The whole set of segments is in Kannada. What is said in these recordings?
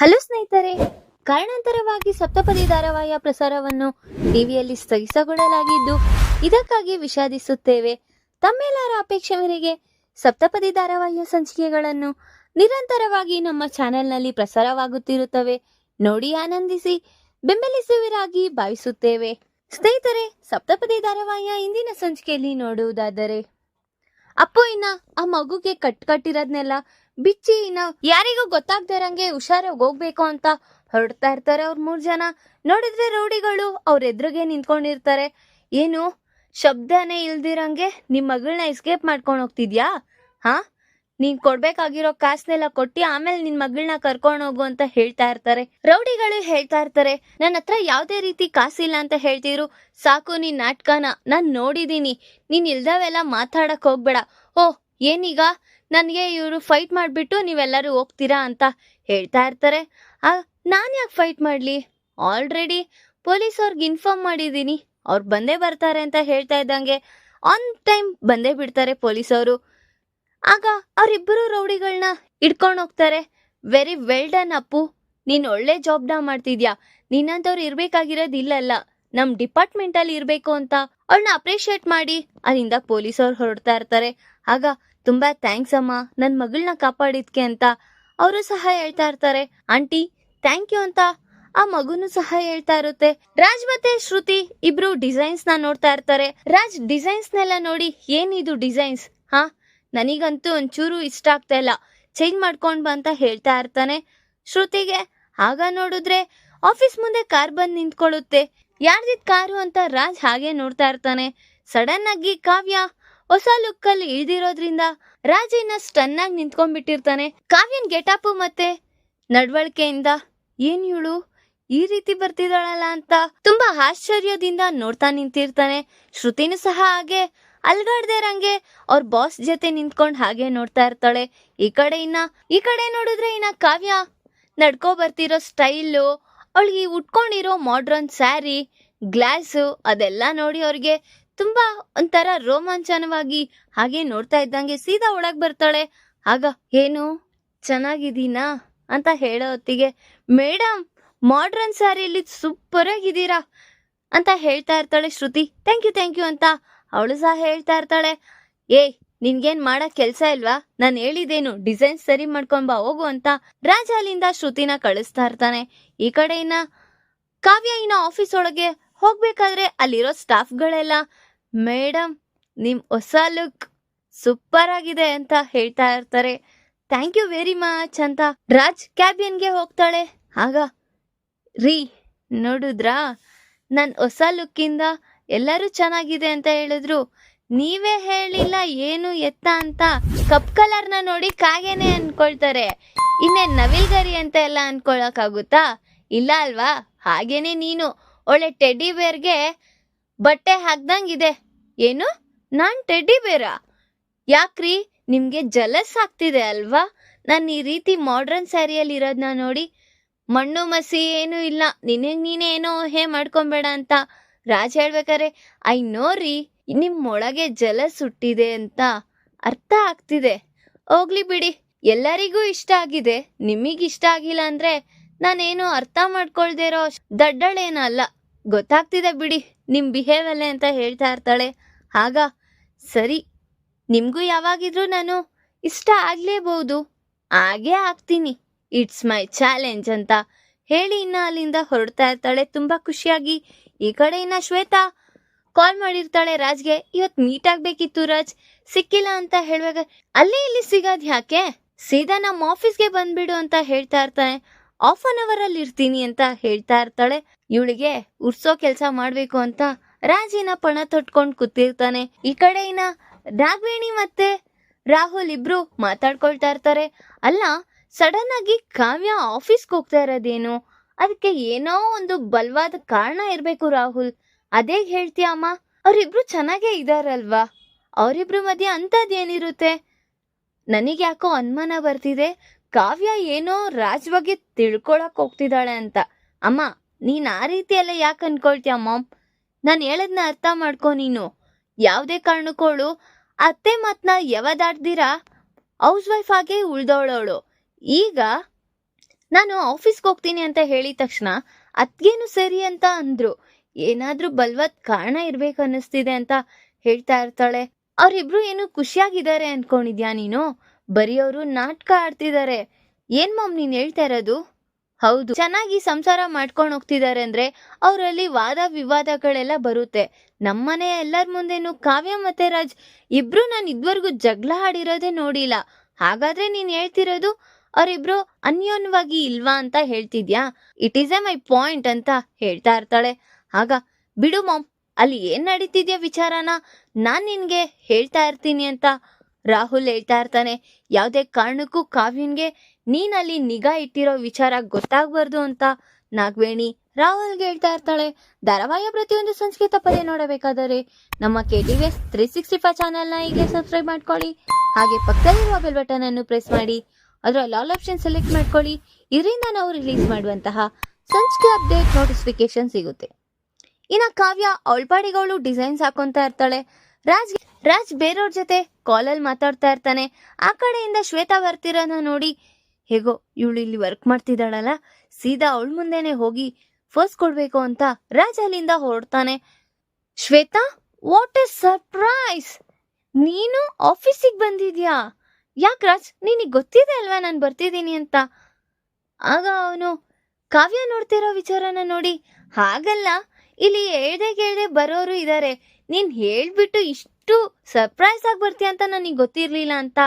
ಹಲೋ ಸ್ನೇಹಿತರೆ. ಕಾರಣಾಂತರವಾಗಿ ಸಪ್ತಪದಿ ಧಾರಾವಾಹಿಯ ಪ್ರಸಾರವನ್ನು ಟಿವಿಯಲ್ಲಿ ಸ್ಥಗಿತಗೊಳ್ಳಲಾಗಿದ್ದು, ಇದಕ್ಕಾಗಿ ವಿಷಾದಿಸುತ್ತೇವೆ. ತಮ್ಮೆಲ್ಲರ ಅಪೇಕ್ಷೆ ಮೇರೆಗೆ ಸಪ್ತಪದಿ ಧಾರಾವಾಹಿಯ ಸಂಚಿಕೆಗಳನ್ನು ನಿರಂತರವಾಗಿ ನಮ್ಮ ಚಾನೆಲ್ನಲ್ಲಿ ಪ್ರಸಾರವಾಗುತ್ತಿರುತ್ತವೆ. ನೋಡಿ ಆನಂದಿಸಿ, ಬೆಂಬಲಿಸುವಿರಾಗಿ ಭಾವಿಸುತ್ತೇವೆ. ಸ್ನೇಹಿತರೆ, ಸಪ್ತಪದಿ ಧಾರಾವಾಹಿಯ ಇಂದಿನ ಸಂಚಿಕೆಯಲ್ಲಿ ನೋಡುವುದಾದರೆ ಅಪ್ಪು ಇನ್ನ ಆ ಮಗುಗೆ ಕಟ್ ಕಟ್ಟಿರೋದ್ನೆಲ್ಲ ಬಿಚ್ಚಿ ಇನ್ನ ಯಾರಿಗೂ ಗೊತ್ತಾಗ್ದಿರಂಗೆ ಹುಷಾರಾಗಿ ಹೋಗ್ಬೇಕು ಅಂತ ಹೊರಡ್ತಾ ಇರ್ತಾರೆ ಅವ್ರ ಮೂರ್ ಜನ. ನೋಡಿದ್ರೆ ರೌಡಿಗಳು ಅವ್ರ ಎದುರಿಗೆ ನಿಂತ್ಕೊಂಡಿರ್ತಾರೆ. ಏನು? ಶಬ್ದನೇ ಇಲ್ದಿರಂಗೆ ನಿಮ್ ಮಗಳನ್ನ ಎಸ್ಕೇಪ್ ಮಾಡ್ಕೊಂಡು ಹೋಗ್ತಿದ್ಯಾ? ಹಾ? ನೀನ್ ಕೊಡ್ಬೇಕಾಗಿರೋ ಕಾಸ್ನೆಲ್ಲ ಕೊಟ್ಟಿ ಆಮೇಲೆ ನಿನ್ ಮಗಳನ್ನ ಕರ್ಕೊಂಡು ಹೋಗು ಅಂತ ಹೇಳ್ತಾ ಇರ್ತಾರೆ. ರೌಡಿಗಳು ಹೇಳ್ತಾ ಇರ್ತಾರೆ. ನನ್ನ ಹತ್ರ ಯಾವ್ದೇ ರೀತಿ ಕಾಸಿಲ್ಲ ಅಂತ ಹೇಳ್ತಿದ್ರು. ಸಾಕು ನೀನ್ ನಾಟಕನ. ನಾನ್ ನೋಡಿದೀನಿ. ನೀನ್ ಇಲ್ದವೆಲ್ಲ ಮಾತಾಡಕ್ ಹೋಗ್ಬೇಡ. ಓ, ಏನೀಗ? ನನಗೆ ಇವರು ಫೈಟ್ ಮಾಡಿಬಿಟ್ಟು ನೀವೆಲ್ಲರೂ ಹೋಗ್ತೀರಾ ಅಂತ ಹೇಳ್ತಾ ಇರ್ತಾರೆ. ಆ, ನಾನು ಯಾಕೆ ಫೈಟ್ ಮಾಡಲಿ? ಆಲ್ರೆಡಿ ಪೊಲೀಸ್ ಅವ್ರಿಗೆ ಇನ್ಫಾರ್ಮ್ ಮಾಡಿದ್ದೀನಿ ಅವ್ರು ಬಂದೇ ಬರ್ತಾರೆ ಅಂತ ಹೇಳ್ತಾ ಇದ್ದಂಗೆ ಆನ್ ಟೈಮ್ ಬಂದೇ ಬಿಡ್ತಾರೆ ಪೊಲೀಸವರು ಆಗ ಅವರಿಬ್ಬರು ರೌಡಿಗಳನ್ನ ಇಟ್ಕೊಂಡು ಹೋಗ್ತಾರೆ. Very well done Appu. ನೀನು ಒಳ್ಳೆ ಜಾಬ್ನ ಮಾಡ್ತಿದ್ಯಾ? ನಿನ್ನಂಥವ್ರು ಇರ್ಬೇಕಾಗಿರೋದು ಇಲ್ಲಲ್ಲ. ನಮ್ಮ ಡಿಪಾರ್ಟ್ಮೆಂಟಲ್ಲಿ ಇರಬೇಕು ಅಂತ ಅವಳನ್ನ ಅಪ್ರಿಷಿಯೇಟ್ ಮಾಡಿ ಅಲ್ಲಿಂದ ಪೊಲೀಸವ್ರು ಹೊರಡ್ತಾ ಇರ್ತಾರೆ. ಆಗ ತುಂಬಾ ಥ್ಯಾಂಕ್ಸ್ ಅಮ್ಮ. ನನ್ನ ಮಗಳನ್ನ ಕಾಪಾಡಿದ್ಕೆ ಅಂತ ಅವರು ಸಹ ಹೇಳ್ತಾ ಇರ್ತಾರೆ. ಆಂಟಿ ಥ್ಯಾಂಕ್ ಯು ಅಂತ ಆ ಮಗುನು ಸಹ ಹೇಳ್ತಾ ಇರುತ್ತೆ. ರಾಜ್ ಮತ್ತೆ ಶ್ರುತಿ ಇಬ್ರು ಡಿಸೈನ್ಸ್ನ ನೋಡ್ತಾ ಇರ್ತಾರೆ. ರಾಜ್ ಡಿಸೈನ್ಸ್ ನೆಲ್ಲ ನೋಡಿ ಏನಿದು ಡಿಸೈನ್ಸ್ ಹಾ? ನನಗಂತೂ ಒಂಚೂರು ಇಷ್ಟ ಆಗ್ತಾ ಇಲ್ಲ. ಚೇಂಜ್ ಮಾಡ್ಕೊಂಡು ಬಾ ಅಂತ ಹೇಳ್ತಾ ಇರ್ತಾನೆ. ಶ್ರುತಿಗೆ, ಆಗ ನೋಡಿದ್ರೆ ಆಫೀಸ್ ಮುಂದೆ ಕಾರ್ ಬಂದು ನಿಂತ್ಕೊಳ್ಳುತ್ತೆ. ಯಾರ್ದಿದ್ ಕಾರು ಅಂತ ರಾಜ್ ಹಾಗೆ ನೋಡ್ತಾ ಇರ್ತಾನೆ. ಸಡನ್ ಆಗಿ ಕಾವ್ಯ ಹೊಸ ಲುಕ್ ಅಲ್ಲಿ ಇಳಿದಿರೋದ್ರಿಂದ ರಾಜ್ ಇನ್ನ ಸ್ಟನ್ ಆಗಿ ನಿಂತ್ಕೊಂಡ್ಬಿಟ್ಟಿರ್ತಾನೆ. ಕಾವ್ಯನ್ ಗೆಟಪ್ ಮತ್ತೆ ನಡವಳಿಕೆಯಿಂದ, ಏನ್ ಇವಳು? ಈ ರೀತಿ ಬರ್ತಿದ್ದಾಳಲ್ಲ ಅಂತ ತುಂಬಾ ಆಶ್ಚರ್ಯದಿಂದ ನೋಡ್ತಾ ನಿಂತಿರ್ತಾನೆ. ಶ್ರುತಿನೂ ಸಹ ಹಾಗೆ ಅಲ್ಗಾಡ್ದೆ ರಂಗೆ ಅವ್ರ ಬಾಸ್ ಜೊತೆ ನಿಂತ್ಕೊಂಡು ಹಾಗೆ ನೋಡ್ತಾ ಇರ್ತಾಳೆ. ಈ ಕಡೆ ಇನ್ನ, ಈ ಕಡೆ ನೋಡಿದ್ರೆ ಇನ್ನ ಕಾವ್ಯ ನಡ್ಕೊ ಬರ್ತಿರೋ ಸ್ಟೈಲು, ಅವಳಿಗೆ ಉಟ್ಕೊಂಡಿರೋ ಮಾಡ್ರನ್ ಸ್ಯಾರಿ ಗ್ಲಾಸು ಅದೆಲ್ಲ ನೋಡಿ ಅವ್ರಿಗೆ ತುಂಬಾ ಒಂಥರ ರೋಮಾಂಚನವಾಗಿ ಹಾಗೆ ನೋಡ್ತಾ ಇದ್ದಂಗೆ ಸೀದಾ ಒಳಗೆ ಬರ್ತಾಳೆ. ಆಗ, ಏನು? ಚೆನ್ನಾಗಿದ್ದೀನಾ? ಅಂತ ಹೇಳೋ ಹೊತ್ತಿಗೆ, ಮೇಡಮ್ ಮಾಡ್ರನ್ ಸ್ಯಾರಿಲಿ ಸೂಪರ್ ಆಗಿದ್ದೀರಾ ಅಂತ ಹೇಳ್ತಾ ಇರ್ತಾಳೆ Shruti. Thank you thank you ಅಂತ ಅವಳು ಸಹ ಹೇಳ್ತಾ ಇರ್ತಾಳೆ, ಏಯ್, ನಿನ್ಗೇನ್ ಮಾಡಕ್ ಕೆಲ್ಸ ಇಲ್ವಾ? ನಾನು ಹೇಳಿದೇನು ಡಿಸೈನ್ ಸರಿ ಮಾಡ್ಕೊಂಬಾ, ಹೋಗು ಅಂತ. ರಾಜ ಅಲ್ಲಿಂದ ಶ್ರುತಿನ ಕಳಿಸ್ತಾ ಇರ್ತಾನೆ. ಈ ಕಡೆ ಇನ್ನ ಕಾವ್ಯ ಇನ್ನ ಆಫೀಸ್ ಒಳಗೆ ಹೋಗ್ಬೇಕಾದ್ರೆ ಅಲ್ಲಿರೋ ಸ್ಟಾಫ್ಗಳೆಲ್ಲ ಮೇಡಮ್ ನಿಮ್ ಹೊಸ ಲುಕ್ ಸೂಪರ್ ಆಗಿದೆ ಅಂತ ಹೇಳ್ತಾ ಇರ್ತಾರೆ. ಥ್ಯಾಂಕ್ ಯು ವೆರಿ ಮಚ್ ಅಂತ ರಾಜ್ ಕ್ಯಾಬಿಯನ್ಗೆ ಹೋಗ್ತಾಳೆ. ಆಗ, ರೀ, ನೋಡಿದ್ರಾ? ನನ್ನ ಹೊಸ ಲುಕ್ಕಿಂದ ಎಲ್ಲರೂ ಚೆನ್ನಾಗಿದೆ ಅಂತ ಹೇಳಿದ್ರು. ನೀವೇ ಹೇಳಿಲ್ಲ ಏನು ಎತ್ತ ಅಂತ ಕಪ್ ಕಲರ್ನ ನೋಡಿ ಕಾಗೆನೆ ಅನ್ಕೊಳ್ತಾರೆ. ಇನ್ನೇನ್ ನವಿಲ್ಗರಿ ಅಂತ ಎಲ್ಲ ಅನ್ಕೊಳಕ್ಕಾಗುತ್ತಾ? ಇಲ್ಲ ಅಲ್ವಾ? ಹಾಗೇನೆ ನೀನು. ಒಳ್ಳೆ ಟೆಡ್ಡಿ ಬೇರ್ಗೆ ಬಟ್ಟೆ ಹಾಕ್ದಂಗಿದೆ. ಏನು? ನಾನ್ ಟೆಡ್ಡಿ ಬೇರಾ ಯಾಕ್ರಿ? ನಿಮ್ಗೆ ಜಲಸ್ ಆಗ್ತಿದೆ ಅಲ್ವಾ? ನಾನು ಈ ರೀತಿ ಮಾಡ್ರನ್ ಸ್ಯಾರಿಯಲ್ಲಿ ಇರೋದನ್ನ ನೋಡಿ ಮಣ್ಣು ಮಸಿ ಏನೂ ಇಲ್ಲ. ನಿನಗೆ ನೀನೇನೋ ಹೇ ಮಾಡ್ಕೊಂಬೇಡ ಅಂತ. ರಾಜ್ ಹೇಳ್ಬೇಕಾರೆ ಐ ನೋ ರೀ ನಿಮ್ಮೊಳಗೆ ಜಲ ಸುಟ್ಟಿದೆ ಅಂತ ಅರ್ಥ ಆಗ್ತಿದೆ. ಹೋಗ್ಲಿ ಬಿಡಿ. ಎಲ್ಲರಿಗೂ ಇಷ್ಟ ಆಗಿದೆ. ಇಷ್ಟ ಆಗಿಲ್ಲ ಅಂದ್ರೆ ನಾನೇನು ಅರ್ಥ ಮಾಡ್ಕೊಳ್ದೇ ಇರೋ ದಡ್ಡಳೇನಲ್ಲ ಗೊತ್ತಾಗ್ತಿದೆ ಬಿಡಿ, ನಿಮ್ ಬಿಹೇವಲ್ಲೇ ಅಂತ ಹೇಳ್ತಾ ಇರ್ತಾಳೆ. ಆಗ, ಸರಿ, ನಿಮಗೂ ಯಾವಾಗಿದ್ರೂ ನಾನು ಇಷ್ಟ ಆಗ್ಲೇಬಹುದು ಹಾಗೇ ಆಗ್ತೀನಿ. ಇಟ್ಸ್ ಮೈ ಚಾಲೆಂಜ್ ಅಂತ ಹೇಳಿ ಇನ್ನ ಅಲ್ಲಿಂದ ಹೊರಡ್ತಾ ಇರ್ತಾಳೆ. ತುಂಬಾ ಖುಷಿಯಾಗಿ ಈ ಕಡೆ ಇನ್ನ ಶ್ವೇತಾ ಕಾಲ್ ಮಾಡಿರ್ತಾಳೆ ರಾಜ್ಗೆ, ಇವತ್ ಮೀಟ್ ಆಗ್ಬೇಕಿತ್ತು ರಾಜ್, ಸಿಕ್ಕಿಲ್ಲ ಅಂತ ಹೇಳುವಾಗ, ಅಲ್ಲಿ ಇಲ್ಲಿ ಸಿಗೋದ್ ಯಾಕೆ? ಸೀದಾ ನಮ್ಮ ಆಫೀಸ್ಗೆ ಬಂದ್ಬಿಡು ಅಂತ ಹೇಳ್ತಾ ಇರ್ತಾನೆ. ಆಫ್ ಅನ್ ಅವರ್ ಅಲ್ಲಿ ಇರ್ತೀನಿ ಅಂತ ಹೇಳ್ತಾ ಇರ್ತಾಳೆ. ಇವಳಿಗೆ ಉರ್ಸೋ ಕೆಲಸ ಮಾಡ್ಬೇಕು ಅಂತ ರಾಜಿನ ಪಣ ತೊಟ್ಕೊಂಡು ಕೂತಿರ್ತಾನೆ. ಈ ಕಡೆ ಇನ್ನ ರಾಘವೇಣಿ ಮತ್ತೆ ರಾಹುಲ್ ಇಬ್ರು ಮಾತಾಡ್ಕೊಳ್ತಾ ಇರ್ತಾರೆ. ಅಲ್ಲ ಸಡನ್ ಆಗಿ ಕಾವ್ಯ ಆಫೀಸ್ಗೆ ಹೋಗ್ತಾ ಇರೋದೇನು? ಅದಕ್ಕೆ ಏನೋ ಒಂದು ಬಲವಾದ ಕಾರಣ ಇರಬೇಕು ರಾಹುಲ್. ಅದೇ ಹೇಳ್ತೀಯ ಅಮ್ಮ, ಅವರಿಬ್ರು ಚೆನ್ನಾಗೇ ಇದಾರಲ್ವಾ? ಅವರಿಬ್ರು ಮಧ್ಯೆ ಅಂಥದ್ದೇನಿರುತ್ತೆ ನನಗೆ ಯಾಕೋ ಅನುಮಾನ ಬರ್ತಿದೆ, ಕಾವ್ಯ ಏನೋ ರಾಜ್ ಬಗ್ಗೆ ತಿಳ್ಕೊಳಕ್ ಹೋಗ್ತಿದ್ದಾಳೆ ಅಂತ. ಅಮ್ಮ, ನೀನ್ ಆ ರೀತಿ ಯಾಕೆ ಅನ್ಕೊಳ್ತೀಯ ಮಾಮ್? ನಾನು ಹೇಳದ್ನ ಅರ್ಥ ಮಾಡ್ಕೊ ನೀನು. ಯಾವುದೇ ಕಾರಣಕ್ಕೋಳು ಅತ್ತೆ ಮಾತನ್ನ ಯಾವದಾಡ್ದಿರಾ? ಹೌಸ್ ವೈಫ್ ಆಗೇ ಉಳ್ದವಳವಳು. ಈಗ ನಾನು ಆಫೀಸ್ಗೆ ಹೋಗ್ತೀನಿ ಅಂತ ಹೇಳಿದ ತಕ್ಷಣ, ಅದ್ಗೇನು ಸರಿ ಅಂತ ಅಂದ್ರು. ಏನಾದ್ರೂ ಬಲ್ವತ್ ಕಾರಣ ಇರ್ಬೇಕು ಅನ್ನಿಸ್ತಿದೆ ಅಂತ ಹೇಳ್ತಾ ಇರ್ತಾಳೆ. ಅವ್ರಿಬ್ರು ಏನು ಖುಷಿಯಾಗಿದ್ದಾರೆ ಅನ್ಕೊಂಡಿದ್ಯಾ ನೀನು? ಬರೀ ಅವರು ನಾಟಕ ಆಡ್ತಿದ್ದಾರೆ ಏನ್ ಮಾಮ್ ನೀನ್ ಹೇಳ್ತಾ ಇರೋದು? ಹೌದು. ಚೆನ್ನಾಗಿ ಸಂಸಾರ ಮಾಡ್ಕೊಂಡು ಹೋಗ್ತಿದ್ದಾರೆ ಅಂದ್ರೆ ಅವರಲ್ಲಿ ವಾದ ವಿವಾದಗಳೆಲ್ಲ ಬರುತ್ತೆ. ನಮ್ಮನೆ ಎಲ್ಲರ ಮುಂದೆನು ಕಾವ್ಯ ಮತ್ತೆ ರಾಜ್ ಇಬ್ರು ನಾನು ಇದ್ವರೆಗೂ ಜಗಳ ಆಡಿರೋದೇ ನೋಡಿಲ್ಲ. ಹಾಗಾದ್ರೆ ನೀನ್ ಹೇಳ್ತಿರೋದು ಅವರಿಬ್ರು ಅನ್ಯೋನ್ಯವಾಗಿ ಇಲ್ವಾ ಅಂತ ಹೇಳ್ತಿದ್ಯಾ? It is a my point ಅಂತ ಹೇಳ್ತಾ ಇರ್ತಾಳೆ. ಆಗ, ಬಿಡು ಮಾಮ್, ಅಲ್ಲಿ ಏನ್ ನಡೀತಿದ್ಯಾ ವಿಚಾರನ? ನಾನ್ ನಿನ್ಗೆ ಹೇಳ್ತಾ ಇರ್ತೀನಿ ಅಂತ ರಾಹುಲ್ ಹೇಳ್ತಾ ಇರ್ತಾನೆ. ಯಾವುದೇ ಕಾರಣಕ್ಕೂ ಕಾವ್ಯನ್ಗೆ ನೀನ್ ಅಲ್ಲಿ ನಿಗಾ ಇಟ್ಟಿರೋ ವಿಚಾರ ಗೊತ್ತಾಗ್ಬಾರ್ದು ಅಂತ ನಾಗವೇಣಿ ರಾಹುಲ್ಗೆ ಹೇಳ್ತಾ ಇರ್ತಾಳೆ. ಧಾರಾವಾಹಿಯ ಪ್ರತಿಯೊಂದು ಸಂಸ್ಕೃತ ಪದೇ ನೋಡಬೇಕಾದರೆ ನಮ್ಮ K T V S three sixty five ಚಾನಲ್ನ ಹೀಗೆ ಸಬ್ಸ್ಕ್ರೈಬ್ ಮಾಡ್ಕೊಳ್ಳಿ. ಹಾಗೆ ಪಕ್ಕದಲ್ಲಿರುವ ಬೆಲ್ ಬಟನ್ ಅನ್ನು ಪ್ರೆಸ್ ಮಾಡಿ. ಅದರಲ್ಲಿ ಆಲ್ ಆಪ್ಷನ್ ಸೆಲೆಕ್ಟ್ ಮಾಡ್ಕೊಳ್ಳಿ. ಇದರಿಂದ ನಾವು ರಿಲೀಸ್ ಮಾಡುವಂತಹ ಸಂಸ್ಕೃತಿ ಅಪ್ಡೇಟ್ ನೋಟಿಫಿಕೇಶನ್ ಸಿಗುತ್ತೆ. ಇನ್ನ ಕಾವ್ಯ ಅವಳ್ಪಾಡಿಗಳು ಡಿಸೈನ್ಸ್ ಹಾಕೊಂತ ಇರ್ತಾಳೆ. ರಾಜ್ ರಾಜ್ ಬೇರೆಯವ್ರ ಜೊತೆ ಕಾಲಲ್ಲಿ ಮಾತಾಡ್ತಾ ಇರ್ತಾನೆ. ಆ ಕಡೆಯಿಂದ ಶ್ವೇತಾ ಬರ್ತಿರೋನ ನೋಡಿ, ಹೇಗೋ ಇವಳು ಇಲ್ಲಿ ವರ್ಕ್ ಮಾಡ್ತಿದ್ದಾಳಲ್ಲ, ಸೀದಾ ಅವಳ ಮುಂದೆನೆ ಹೋಗಿ ಫಸ್ಟ್ ಕೊಡ್ಬೇಕು ಅಂತ ರಾಜ್ ಅಲ್ಲಿಂದ ಹೊರಡ್ತಾನೆ. ಶ್ವೇತಾ ವಾಟ್ ಇಸ್ ಸರ್ಪ್ರೈಸ್ ನೀನು ಆಫೀಸಿಗೆ ಬಂದಿದ್ಯಾ? ಯಾಕ್ ರಾಜ್? ನಿನಗೆ ಗೊತ್ತಿದೆ ಅಲ್ವಾ ನಾನು ಬರ್ತಿದ್ದೀನಿ ಅಂತ? ಆಗ ಅವನು ಕಾವ್ಯ ನೋಡ್ತಿರೋ ವಿಚಾರನ ನೋಡಿ, ಹಾಗಲ್ಲ, ಇಲ್ಲಿ ಹೇಳ್ದೆ ಕೇಳ್ದೆ ಬರೋರು ಇದ್ದಾರೆ ನೀನ್ ಹೇಳ್ಬಿಟ್ಟು ಇಷ್ಟು ಸರ್ಪ್ರೈಸ್ ಆಗಿ ಬರ್ತೀಯ ಅಂತ ನನಗೆ ಗೊತ್ತಿರಲಿಲ್ಲ ಅಂತ.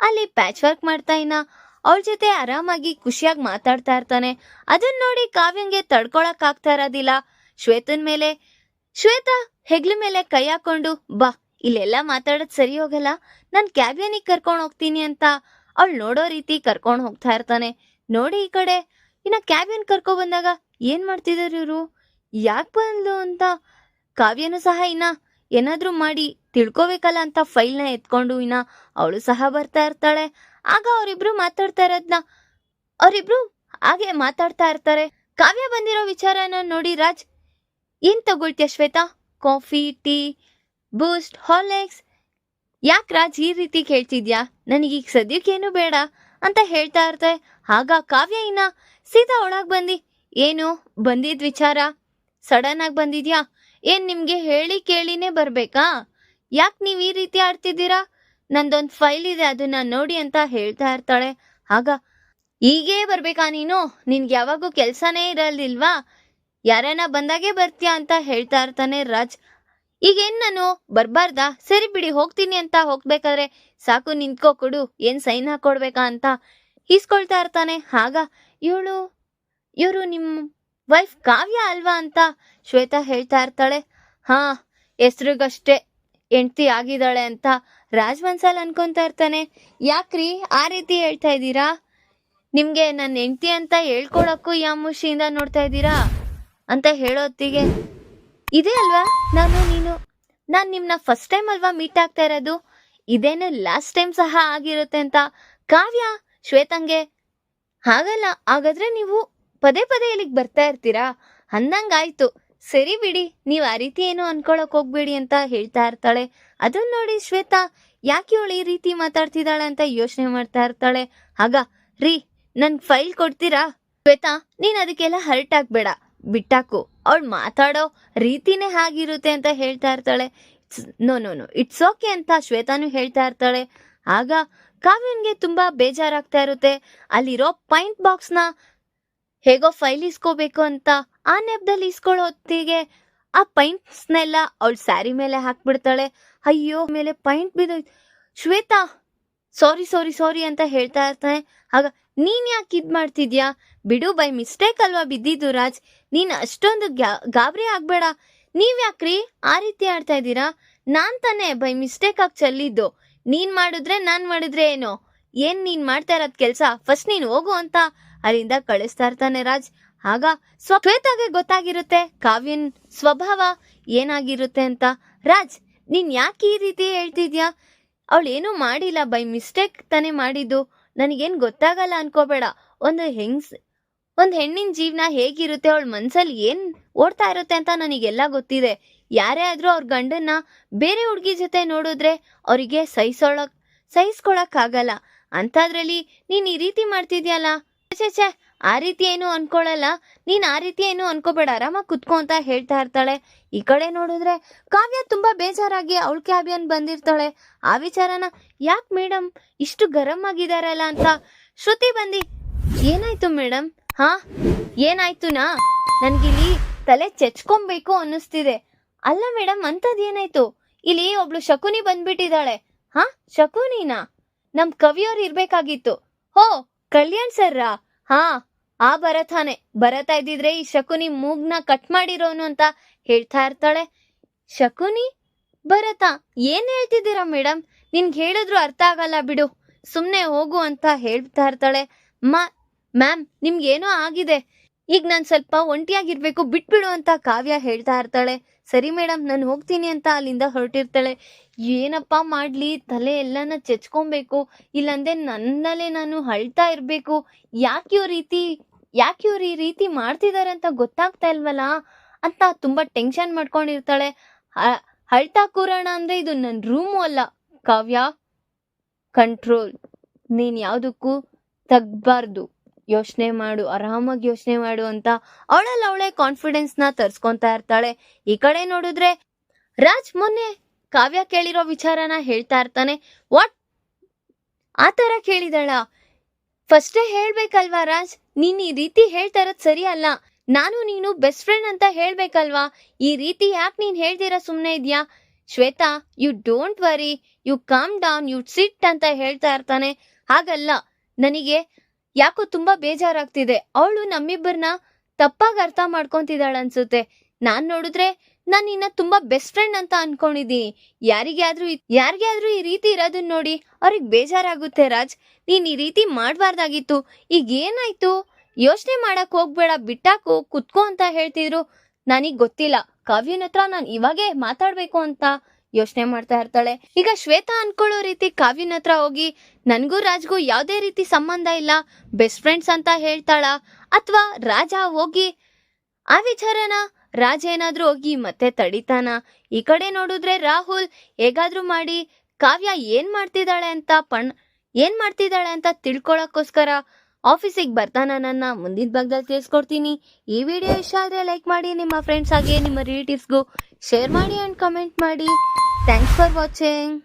ಅಲ್ಲಿ ಪ್ಯಾಚ್ ವರ್ಕ್ ಮಾಡ್ತಾ ಇನ್ನ ಅವ್ರ ಜೊತೆ ಆರಾಮಾಗಿ ಖುಷಿಯಾಗಿ ಮಾತಾಡ್ತಾ ಇರ್ತಾನೆ. ಅದನ್ನ ನೋಡಿ ಕಾವ್ಯಂಗೆ ತಡ್ಕೊಳಕ್ ಆಗ್ತಾ ಇರೋದಿಲ್ಲ. ಶ್ವೇತನ್ ಮೇಲೆ, ಶ್ವೇತಾ ಹೆಗ್ಲ ಮೇಲೆ ಕೈ ಹಾಕೊಂಡು, ಬಾ ಇಲ್ಲೆಲ್ಲ ಮಾತಾಡೋದು ಸರಿ ಹೋಗಲ್ಲ. ನಾನು ಕ್ಯಾಬಿಯನಿಗೆ ಕರ್ಕೊಂಡು ಹೋಗ್ತೀನಿ ಅಂತ. ಅವಳು ನೋಡೋ ರೀತಿ ಕರ್ಕೊಂಡು ಹೋಗ್ತಾ ಇರ್ತಾನೆ. ನೋಡಿ ಈ ಕಡೆ. ಇನ್ನ ಕ್ಯಾಬಿಯನ್ ಕರ್ಕೊ ಬಂದಾಗ ಏನು ಮಾಡ್ತಿದ್ದಾರೆ ಇವರು? ಯಾಕೆ ಬಂದ್ಲು ಅಂತ? ಕಾವ್ಯನೂ ಸಹ ಇನ್ನ ಏನಾದರೂ ಮಾಡಿ ತಿಳ್ಕೊಬೇಕಲ್ಲ ಅಂತ ಫೈಲ್ನ ಎತ್ಕೊಂಡು ಇನ್ನ ಅವಳು ಸಹ ಬರ್ತಾ ಇರ್ತಾಳೆ. ಆಗ ಅವರಿಬ್ರು ಮಾತಾಡ್ತಾ ಇರೋದ್ನ. ಅವರಿಬ್ರು ಹಾಗೆ ಮಾತಾಡ್ತಾ ಇರ್ತಾರೆ. ಕಾವ್ಯ ಬಂದಿರೋ ವಿಚಾರನ ನೋಡಿ ರಾಜ್. ಏನ್ ತಗೊಳ್ತೀಯ Shweta? Coffee, tea Boost Horlicks ಯಾಕೆ ರಾಜ್ ಈ ರೀತಿ ಕೇಳ್ತಿದ್ಯಾ? ನನಗೀಗ ಸದ್ಯಕ್ಕೇನು ಬೇಡ ಅಂತ ಹೇಳ್ತಾ ಇರ್ತಾರೆ ಆಗ ಕಾವ್ಯ ಇನ್ನ ಸೀತಾ ಒಳಗೆ ಬಂದಿ. ಏನು, ಬಂದಿದ್ ವಿಚಾರ? ಸಡನ್ ಆಗಿ ಬಂದಿದ್ಯಾ? ಏನ್ ನಿಮ್ಗೆ ಹೇಳಿ ಕೇಳಿನೇ ಬರ್ಬೇಕಾ? ಯಾಕೆ ನೀವು ಈ ರೀತಿ ಆಡ್ತಿದ್ದೀರಾ? ನಂದೊಂದು ಫೈಲ್ ಇದೆ, ಅದನ್ನ ನೋಡಿ ಅಂತ ಹೇಳ್ತಾ ಇರ್ತಾಳೆ. ಆಗ ಈಗೇ ಬರ್ಬೇಕಾ ನೀನು? ನಿನ್ಗೆ ಯಾವಾಗೂ ಕೆಲ್ಸನೇ ಇರಲಿಲ್ವಾ ಯಾರನ್ನ ಬಂದಾಗೆ ಬರ್ತೀಯಾ? ಅಂತ ಹೇಳ್ತಾ ಇರ್ತಾನೆ ರಾಜ್. ಈಗೇನ್ ನಾನು? ಬರ್ಬಾರ್ದಾ? ಸರಿ ಬಿಡಿ, ಹೋಗ್ತೀನಿ ಅಂತ ಹೋಗ್ಬೇಕಾದ್ರೆ ಸಾಕು, ನಿಂತ್ಕೋ, ಕೊಡು. ಏನ್ ಸೈನ್ ಹಾಕೊಡ್ಬೇಕಾ ಅಂತ ಈಸ್ಕೊಳ್ತಾ ಇರ್ತಾನೆ. ಆಗ ಇವಳು, ಇವರು ನಿಮ್ಮ ವೈಫ್ ಕಾವ್ಯ ಅಲ್ವಾ ಅಂತ ಶ್ವೇತಾ ಹೇಳ್ತಾ ಇರ್ತಾಳೆ. ಹಾ, ಹೆಸ್ರಿಗಷ್ಟೇ ಹೆಂಡ್ತಿ ಆಗಿದ್ದಾಳೆ ಅಂತ ರಾಜ್ ಮನ್ಸಲ್ ಅನ್ಕೊಂತ ಇರ್ತಾನೆ. ಯಾಕ್ರಿ ಆ ರೀತಿ ಹೇಳ್ತಾ ಇದ್ದೀರಾ? ನಿಮ್ಗೆ ನನ್ನ ಹೆಂಡ್ತಿ ಅಂತ ಹೇಳ್ಕೊಳಕ್ಕೂ ಯಾಮುಷಿಯಿಂದ ನೋಡ್ತಾ ಇದ್ದೀರಾ? ಅಂತ ಹೇಳೋತ್ತಿಗೆ ಇದೇ ಅಲ್ವಾ? ನಾನು, ನೀನು. ನಾನು ನಿಮ್ಮನ್ನ ಫಸ್ಟ್ ಟೈಮ್ ಅಲ್ವಾ ಮೀಟ್ ಆಗ್ತಾ ಇರೋದು? ಇದೇನು ಲಾಸ್ಟ್ ಟೈಮ್ ಸಹ ಆಗಿರುತ್ತೆ ಅಂತ? ಕಾವ್ಯ, ಶ್ವೇತಂಗೆ? ಹಾಗಲ್ಲ, ಹಾಗಾದ್ರೆ ನೀವು ಪದೇ ಪದೇ ಇಲ್ಲಿಗೆ ಬರ್ತಾ ಇರ್ತೀರಾ? ಅಂದಂಗಾಯ್ತು. ಸರಿ ಬಿಡಿ, ನೀವು ಆ ರೀತಿ ಏನು ಅನ್ಕೊಳಕ್ ಹೋಗ್ಬೇಡಿ ಅಂತ ಹೇಳ್ತಾ ಇರ್ತಾಳೆ. ಅದನ್ನ ನೋಡಿ ಶ್ವೇತಾ, ಯಾಕೆ ಇವಳು ಈ ರೀತಿ ಮಾತಾಡ್ತಿದ್ದಾಳೆ ಅಂತ ಯೋಚನೆ ಮಾಡ್ತಾ ಇರ್ತಾಳೆ? ಆಗ, ರೀ, ನನ್ ಫೈಲ್ ಕೊಡ್ತೀರಾ? ಶ್ವೇತಾ, ನೀನ್ ಅದಕ್ಕೆಲ್ಲ ಹರ್ಟ್ ಆಗ್ಬೇಡ. ಬಿಟ್ಟಾಕು. ಅವಳು ಮಾತಾಡೋ ರೀತಿನೇ ಹಾಗಿರುತ್ತೆ ಅಂತ ಹೇಳ್ತಾ ಇರ್ತಾಳೆ. No no no it's okay ಅಂತ ಶ್ವೇತಾನು ಹೇಳ್ತಾ ಇರ್ತಾಳೆ. ಆಗ ಕಾವ್ಯನ್ಗೆ ತುಂಬಾ ಬೇಜಾರಾಗ್ತಾ ಇರುತ್ತೆ. ಅಲ್ಲಿರೋ ಪೈಂಟ್ ಬಾಕ್ಸ್ನ ಹೇಗೋ ಫೈಲ್ ಇಸ್ಕೋಬೇಕು ಅಂತ ಆ ನೆಪದಲ್ಲಿ ಇಸ್ಕೊಳ್ಳೋ ಹೊತ್ತಿಗೆ ಆ ಪೈಂಟ್ಸ್ನೆಲ್ಲ ಅವಳು ಸ್ಯಾರಿ ಮೇಲೆ ಹಾಕ್ಬಿಡ್ತಾಳೆ. ಅಯ್ಯೋ, ಮೇಲೆ ಪೈಂಟ್ ಬಿದ್ದೋಯ್ತು. ಶ್ವೇತಾ ಸಾರಿ ಸಾರಿ ಸಾರಿ ಅಂತ ಹೇಳ್ತಾ ಇರ್ತಾನೆ. ಆಗ, ನೀನ್ ಯಾಕೆ ಇದ್ ಮಾಡ್ತಿದ್ಯಾ? ಬಿಡು, ಬೈ ಮಿಸ್ಟೇಕ್ ಅಲ್ವಾ ಬಿದ್ದಿದ್ದು ರಾಜ್? ನೀನ್ ಅಷ್ಟೊಂದು ಗಾಬರಿ ಆಗ್ಬೇಡ. ನೀವ್ ಯಾಕ್ರಿ ಆ ರೀತಿ ಆಡ್ತಾ ಇದ್ದೀರಾ? ನಾನ್ ತಾನೇ ಬೈ ಮಿಸ್ಟೇಕ್ ಆಗಿ ಚೆಲ್ಲಿದ್ದು. ನೀನ್ ಮಾಡಿದ್ರೆ ನಾನ್ ಮಾಡಿದ್ರೆ ಏನು? ಏನ್ ನೀನ್ ಮಾಡ್ತಾ ಇರೋದ್ ಕೆಲ್ಸ? ಫಸ್ಟ್ ನೀನ್ ಹೋಗು ಅಂತ ಅಲ್ಲಿಂದ ಕಳಿಸ್ತಾ ಇರ್ತಾನೆ ರಾಜ್. ಆಗ ಸ್ವೇತಾಗೆ ಗೊತ್ತಾಗಿರುತ್ತೆ ಕಾವ್ಯನ್ ಸ್ವಭಾವ ಏನಾಗಿರುತ್ತೆ ಅಂತ. ರಾಜ್, ನೀನ್ ಯಾಕೆ ಈ ರೀತಿ ಹೇಳ್ತಿದ್ಯಾ? ಅವಳು ಏನೂ ಮಾಡಿಲ್ಲ ಬೈ ಮಿಸ್ಟೇಕ್ ತಾನೇ ಮಾಡಿದ್ದು. ನನಗೇನು ಗೊತ್ತಾಗಲ್ಲ ಅನ್ಕೋಬೇಡ. ಒಂದು ಹೆಂಗ್ಸ್, ಒಂದು ಹೆಣ್ಣಿನ ಜೀವನ ಹೇಗಿರುತ್ತೆ, ಅವಳ ಮನ್ಸಲ್ಲಿ ಏನು ಓಡ್ತಾ ಇರುತ್ತೆ ಅಂತ ನನಗೆಲ್ಲ ಗೊತ್ತಿದೆ. ಯಾರೇ ಆದ್ರೂ ಅವ್ರ ಗಂಡನ್ನ ಬೇರೆ ಹುಡುಗಿ ಜೊತೆ ನೋಡಿದ್ರೆ ಅವರಿಗೆ ಸಹಿಸೋಳಕ್ ಸಹಿಸ್ಕೊಳಕ್ಕಾಗಲ್ಲ ಅಂಥದ್ರಲ್ಲಿ ನೀನು ಈ ರೀತಿ ಮಾಡ್ತಿದ್ಯಲ್ಲ? ಛೇ ಛೇ ಆ ರೀತಿ ಏನು ಅನ್ಕೊಳ್ಳಲ್ಲ ನೀನ್ ಆ ರೀತಿ ಏನು ಅನ್ಕೋಬೇಡ. ಆರಾಮಾಗಿ ಕುತ್ಕೋ ಅಂತ ಹೇಳ್ತಾ ಇರ್ತಾಳೆ. ಈ ಕಡೆ ನೋಡಿದ್ರೆ ಕಾವ್ಯ ತುಂಬಾ ಬೇಜಾರಾಗಿ ಅವಳ ಕ್ಯಾಬಿಯನ್ ಬಂದಿರ್ತಾಳೆ. ಆ ವಿಚಾರನ, ಯಾಕೆ ಮೇಡಮ್ ಇಷ್ಟು ಗರಂ ಆಗಿದಾರಲ್ಲ ಅಂತ. ಶ್ರುತಿ ಬಂದಿ, ಏನಾಯ್ತು ಮೇಡಮ್ ಹಾ? ಏನಾಯ್ತುನಾ? ನನ್ಗಿಲ್ಲಿ ತಲೆ ಚೆಚ್ಕೊಬೇಕು ಅನ್ನಿಸ್ತಿದೆ. ಅಲ್ಲ ಮೇಡಮ್ ಏನಾಯ್ತು? ಇಲ್ಲಿ ಒಬ್ಳು ಶಕುನಿ ಬಂದ್ಬಿಟ್ಟಿದ್ದಾಳೆ ಹಾ? ಶಕುನಿನಾ? ನಮ್ ಕವಿಯವ್ರು ಇರ್ಬೇಕಾಗಿತ್ತು. ಹೋ, ಕಲ್ಯಾಣ್ ಸರ್ರಾ? ಹಾ ಆ ಭರತಾನೆ ಭರತ ಇದ್ದಿದ್ರೆ ಈ ಶಕುನಿ ಮೂಗ್ನ ಕಟ್ ಮಾಡಿರೋನು ಅಂತ ಹೇಳ್ತಾ ಇರ್ತಾಳೆ. ಶಕುನಿ, ಭರತ, ಏನ್ ಹೇಳ್ತಿದ್ದೀರ ಮೇಡಮ್ ನಿನ್ಗೆ ಹೇಳಿದ್ರು ಅರ್ಥ ಆಗಲ್ಲ ಬಿಡು. ಸುಮ್ನೆ ಹೋಗು ಅಂತ ಹೇಳ್ತಾ ಇರ್ತಾಳೆ. ಮಾ, ಮ್ಯಾಮ್ ನಿಮ್ಗೇನೋ ಆಗಿದೆ. ಈಗ ನಾನು ಸ್ವಲ್ಪ ಒಂಟಿಯಾಗಿರ್ಬೇಕು, ಬಿಟ್ಬಿಡು ಅಂತ ಕಾವ್ಯ ಹೇಳ್ತಾ ಇರ್ತಾಳೆ. ಸರಿ ಮೇಡಮ್ ನಾನು ಹೋಗ್ತೀನಿ ಅಂತ ಅಲ್ಲಿಂದ ಹೊರಟಿರ್ತಾಳೆ. ಏನಪ್ಪ ಮಾಡ್ಲಿ, ತಲೆ ಎಲ್ಲನ ಚೆಚ್ಕೊಬೇಕು. ಇಲ್ಲಂದ್ರೆ ನನ್ನಲ್ಲೇ ನಾನು ಅಳ್ತಾ ಇರ್ಬೇಕು. ಯಾಕೆ ರೀತಿ ಯಾಕೆ ಇವ್ರು ಈ ರೀತಿ ಮಾಡ್ತಿದ್ದಾರೆ ಅಂತ ಗೊತ್ತಾಗ್ತಾ ಇಲ್ವಲ್ಲ? ಅಂತ ತುಂಬಾ ಟೆನ್ಷನ್ ಮಾಡ್ಕೊಂಡಿರ್ತಾಳೆ. ಅಳ್ತಾ ಕೂರೋಣ ಅಂದ್ರೆ ಇದು ನನ್ನ ರೂಮು ಅಲ್ಲ. ಕಾವ್ಯ ಕಂಟ್ರೋಲ್ ನೀನ್ ಯಾವುದಕ್ಕೂ ತಗ್ಬಾರ್ದು. ಯೋಚನೆ ಮಾಡು, ಆರಾಮಾಗಿ ಯೋಚನೆ ಮಾಡು ಅಂತ ಅವಳಲ್ಲಿ ಅವಳೆ ಕಾನ್ಫಿಡೆನ್ಸ್ನ ತರ್ಸ್ಕೊಂತಾ ಇರ್ತಾಳೆ. ಈ ಕಡೆ ನೋಡಿದ್ರೆ ರಾಜ್ ಮೊನ್ನೆ ಕಾವ್ಯ ಕೇಳಿರೋ ವಿಚಾರನ ಹೇಳ್ತಾ ಇರ್ತಾನೆ. ವಾಟ್ ಆ ತರ ಕೇಳಿದಳ. ಫಸ್ಟೇ ಹೇಳ್ಬೇಕಲ್ವಾ ರಾಜ್? ನೀನ್ ಈ ರೀತಿ ಹೇಳ್ತಾ ಇರೋದ್ ಸರಿ ಅಲ್ಲ. ನಾನು ನೀನು ಬೆಸ್ಟ್ ಫ್ರೆಂಡ್ ಅಂತ ಹೇಳ್ಬೇಕಲ್ವಾ? ಈ ರೀತಿ ಯಾಕೆ ನೀನ್ ಹೇಳ್ದಿರ ಸುಮ್ನೆ ಇದ್ಯಾ? Shweta you don't worry you come down you sit ಅಂತ ಹೇಳ್ತಾ ಇರ್ತಾನೆ. ಹಾಗಲ್ಲ. ನನಗೆ ಯಾಕೋ ತುಂಬಾ ಬೇಜಾರಾಗ್ತಿದೆ. ಅವಳು ನಮ್ಮಿಬ್ಬರನ್ನ ತಪ್ಪಾಗಿ ಅರ್ಥ ಮಾಡ್ಕೊಂತಿದ್ದಾಳ ಅನ್ಸುತ್ತೆ ನಾನ್ ನೋಡಿದ್ರೆ ನಾನು ನಿನ್ನ ತುಂಬಾ ಬೆಸ್ಟ್ ಫ್ರೆಂಡ್ ಅಂತ ಅನ್ಕೊಂಡಿದ್ದೀನಿ ಯಾರಿಗೆ ಆದ್ರೂ ಯಾರಿಗೆ ಆದ್ರೂ ಈ ರೀತಿ ಇರೋದನ್ನ ನೋಡಿ ಅವ್ರಿಗೆ ಬೇಜಾರಾಗುತ್ತೆ ರಾಜ್. ನೀನ್ ಈ ರೀತಿ ಮಾಡಬಾರ್ದಾಗಿತ್ತು. ಈಗ ಏನಾಯ್ತು? ಯೋಚನೆ ಮಾಡಕ್ ಹೋಗ್ಬೇಡ, ಬಿಟ್ಟಾಕು, ಕುತ್ಕೋ ಅಂತ ಹೇಳ್ತಿದ್ರು. ನನಗ್ ಗೊತ್ತಿಲ್ಲ. ಕಾವ್ಯನ ಹತ್ರ ನಾನು ಇವಾಗೇ ಮಾತಾಡ್ಬೇಕು ಅಂತ ಯೋಚನೆ ಮಾಡ್ತಾ ಇರ್ತಾಳೆ. ಈಗ ಶ್ವೇತಾ ಅನ್ಕೊಳ್ಳೋ ರೀತಿ ಕಾವ್ಯನ ಹತ್ರ ಹೋಗಿ ನನ್ಗೂ ರಾಜ್ಗೂ ಯಾವ್ದೇ ರೀತಿ ಸಂಬಂಧ ಇಲ್ಲ. ಬೆಸ್ಟ್ ಫ್ರೆಂಡ್ಸ್ ಅಂತ ಹೇಳ್ತಾಳ. ಅಥವಾ ರಾಜ ಹೋಗಿ ಆ ವಿಚಾರನ ರಾಜ ಏನಾದ್ರೂ ಹೋಗಿ ಮತ್ತೆ ತಡಿತಾನ? ಈ ಕಡೆ ನೋಡಿದ್ರೆ ರಾಹುಲ್, ಹೇಗಾದ್ರೂ ಮಾಡಿ, ಕಾವ್ಯ ಏನ್ ಮಾಡ್ತಿದ್ದಾಳೆ ಅಂತ ಪಣ್, ಏನ್ ಮಾಡ್ತಿದ್ದಾಳೆ ಅಂತ ತಿಳ್ಕೊಳಕ್ಕೋಸ್ಕರ ಆಫೀಸಿಗೆ ಬರ್ತಾನ ನನ್ನ? ಮುಂದಿನ ಭಾಗದಲ್ಲಿ ತಿಳಿಸ್ಕೊಡ್ತೀನಿ. ಈ ವಿಡಿಯೋ ಇಷ್ಟ ಆದರೆ ಲೈಕ್ ಮಾಡಿ, ನಿಮ್ಮ ಫ್ರೆಂಡ್ಸ್ ಹಾಗೆ ನಿಮ್ಮ ರಿಲೇಟಿವ್ಸ್ಗೂ ಶೇರ್ ಮಾಡಿ ಅಂಡ್ ಕಮೆಂಟ್ ಮಾಡಿ. Thanks for watching